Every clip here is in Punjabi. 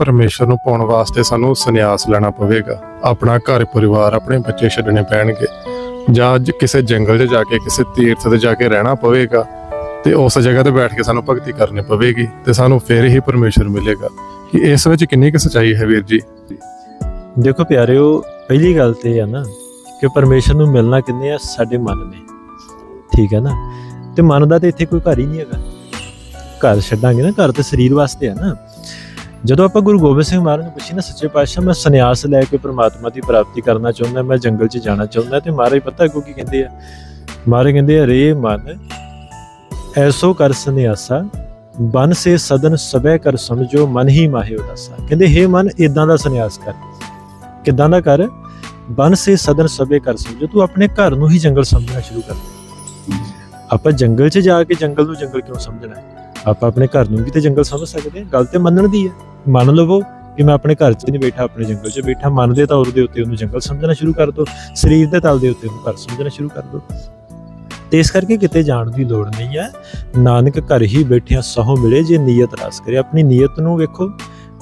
ਪਰਮੇਸ਼ਰ ਨੂੰ ਪਾਉਣ ਵਾਸਤੇ ਸਾਨੂੰ ਸੰਨਿਆਸ ਲੈਣਾ ਪਵੇਗਾ। ਆਪਣਾ ਘਰ ਪਰਿਵਾਰ ਆਪਣੇ ਬੱਚੇ ਛੱਡਣੇ ਪੈਣਗੇ। ਜਾਂ ਕਿਸੇ ਜੰਗਲ 'ਚ ਜਾ ਕੇ, ਕਿਸੇ ਤੀਰਥ ਤੇ ਜਾ ਕੇ ਰਹਿਣਾ ਪਵੇਗਾ, ਤੇ ਉਸ ਜਗ੍ਹਾ ਤੇ ਬੈਠ ਕੇ ਸਾਨੂੰ ਭਗਤੀ ਕਰਨੀ ਪਵੇਗੀ, ਤੇ ਸਾਨੂੰ ਫਿਰ ਹੀ ਪਰਮੇਸ਼ਰ ਮਿਲੇਗਾ। ਕਿ ਇਸ ਵਿੱਚ ਕਿੰਨੀ ਕੁ ਸੱਚਾਈ ਹੈ ਵੀਰ ਜੀ? ਦੇਖੋ ਪਿਆਰਿਓ, ਪਹਿਲੀ ਗੱਲ ਤੇ ਇਹ ਆ ਨਾ ਕਿ ਪਰਮੇਸ਼ਰ ਨੂੰ ਮਿਲਣਾ ਕਿੰਨੇ ਆ? ਸਾਡੇ ਮਨ ਨੇ। ਠੀਕ ਹੈ ਨਾ? ਤੇ ਮਨ ਦਾ ਤੇ ਇੱਥੇ ਕੋਈ ਘਰ ਹੀ ਨਹੀਂ ਹੈਗਾ। ਘਰ ਛੱਡਾਂਗੇ ਨਾ, ਘਰ ਤੇ ਸਰੀਰ ਵਾਸਤੇ ਆ ਨਾ। ਜਦੋਂ ਆਪਾਂ ਗੁਰੂ ਗੋਬਿੰਦ ਸਿੰਘ ਮਹਾਰਾਜ ਨੂੰ ਪੁੱਛੀ ਨਾ, ਸੱਚੇ ਪਾਤਸ਼ਾਹ, ਮੈਂ ਸੰਨਿਆਸ ਲੈ ਕੇ ਪ੍ਰਮਾਤਮਾ ਦੀ ਪ੍ਰਾਪਤੀ ਕਰਨਾ ਚਾਹੁੰਦਾ, ਮੈਂ ਜੰਗਲ 'ਚ ਜਾਣਾ ਚਾਹੁੰਦਾ ਤੇ ਮਹਾਰਾਜ ਪਤਾ ਕੋ ਕੀ ਕਹਿੰਦੇ ਆ? ਮਹਾਰਾਜ ਕਹਿੰਦੇ ਆ, ਰੇ ਮਨ, ਐਸੋ ਕਰ ਸੰਨਿਆਸਾ, ਬਨ ਸੇ ਸਦਨ ਸਬੈ ਕਰ ਸਮਝੋ, ਮਨ ਹੀ ਮਾਹੇ ਉਦਾਸਾ। ਕਹਿੰਦੇ, ਹੇ ਮਨ ਇਦਾਂ ਦਾ ਸੰਨਿਆਸ ਕਰ। ਕਿਦਾਂ ਦਾ ਕਰ? ਬਨ ਸੇ ਸਦਨ ਸਬੇ ਕਰ ਸਮਝੋ, ਤੂੰ ਆਪਣੇ ਘਰ ਨੂੰ ਹੀ ਜੰਗਲ ਸਮਝਣਾ ਸ਼ੁਰੂ ਕਰ। ਆਪਾਂ ਜੰਗਲ 'ਚ ਜਾ ਕੇ ਜੰਗਲ ਨੂੰ ਜੰਗਲ ਕਿਉਂ ਸਮਝਣਾ? ਹੈ? ਆਪਾਂ ਆਪਣੇ ਘਰ ਨੂੰ ਵੀ ਤੇ ਜੰਗਲ ਸਮਝ ਸਕਦੇ ਹਾਂ। ਗੱਲ ਤੇ ਮੰਨਣ ਦੀ ਹੈ। ਮੰਨ ਲਵੋ ਕਿ ਮੈਂ ਆਪਣੇ ਘਰ 'ਚ ਨਹੀਂ ਬੈਠਾ, ਆਪਣੇ ਜੰਗਲ 'ਚ ਬੈਠਾ ਮਨ ਦੇ ਤੌਰ ਦੇ ਉੱਤੇ ਉਹਨੂੰ ਜੰਗਲ ਸਮਝਣਾ ਸ਼ੁਰੂ ਕਰ ਦੋ। ਸਰੀਰ ਦੇ ਤਲ ਦੇ ਉੱਤੇ ਉਹਨੂੰ ਘਰ ਸਮਝਣਾ ਸ਼ੁਰੂ ਕਰ ਦੋ। ਤੇ ਇਸ ਕਰਕੇ ਕਿਤੇ ਜਾਣ ਦੀ ਲੋੜ ਨਹੀਂ ਹੈ। ਨਾਨਕ ਘਰ ਹੀ ਬੈਠਿਆਂ ਸਹੁ ਮਿਲੇ, ਜੇ ਨੀਅਤ ਰਾਸ ਕਰੇ। ਆਪਣੀ ਨੀਅਤ ਨੂੰ ਵੇਖੋ,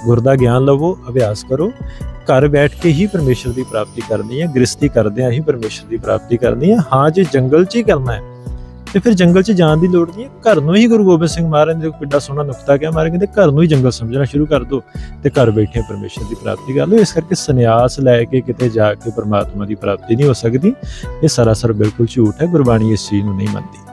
ਗੁਰ ਦਾ ਗਿਆਨ ਲਵੋ, ਅਭਿਆਸ ਕਰੋ। ਘਰ ਬੈਠ ਕੇ ਹੀ ਪਰਮੇਸ਼ਰ ਦੀ ਪ੍ਰਾਪਤੀ ਕਰਨੀ ਹੈ। ਗ੍ਰਸਤੀ ਕਰਦਿਆਂ ਹੀ ਪਰਮੇਸ਼ਰ ਦੀ ਪ੍ਰਾਪਤੀ ਕਰਨੀ ਹੈ। ਹਾਂ, ਜੇ ਜੰਗਲ 'ਚ ਹੀ ਕਰਨਾ ਹੈ ਤੇ ਫਿਰ ਜੰਗਲ 'ਚ ਜਾਣ ਦੀ ਲੋੜ ਨਹੀਂ ਹੈ। ਘਰ ਨੂੰ ਹੀ ਗੁਰੂ ਗੋਬਿੰਦ ਸਿੰਘ ਮਹਾਰਾਜ ਨੇ ਦੇਖੋ ਕਿੱਡਾ ਸੋਹਣਾ ਨੁਕਤਾ ਕਿਹਾ। ਮਹਾਰਾਜ ਕਹਿੰਦੇ ਘਰ ਨੂੰ ਹੀ ਜੰਗਲ ਸਮਝਣਾ ਸ਼ੁਰੂ ਕਰ ਦਿਓ ਤੇ ਘਰ ਬੈਠੇ ਪਰਮੇਸ਼ਰ ਦੀ ਪ੍ਰਾਪਤੀ ਕਰ ਲਓ। ਇਸ ਕਰਕੇ ਸੰਨਿਆਸ ਲੈ ਕੇ ਕਿਤੇ ਜਾ ਕੇ ਪਰਮਾਤਮਾ ਦੀ ਪ੍ਰਾਪਤੀ ਨਹੀਂ ਹੋ ਸਕਦੀ। ਇਹ ਸਰਾਸਰ ਬਿਲਕੁਲ ਝੂਠ ਹੈ। ਗੁਰਬਾਣੀ ਇਸ ਚੀਜ਼ ਨੂੰ ਨਹੀਂ ਮੰਨਦੀ।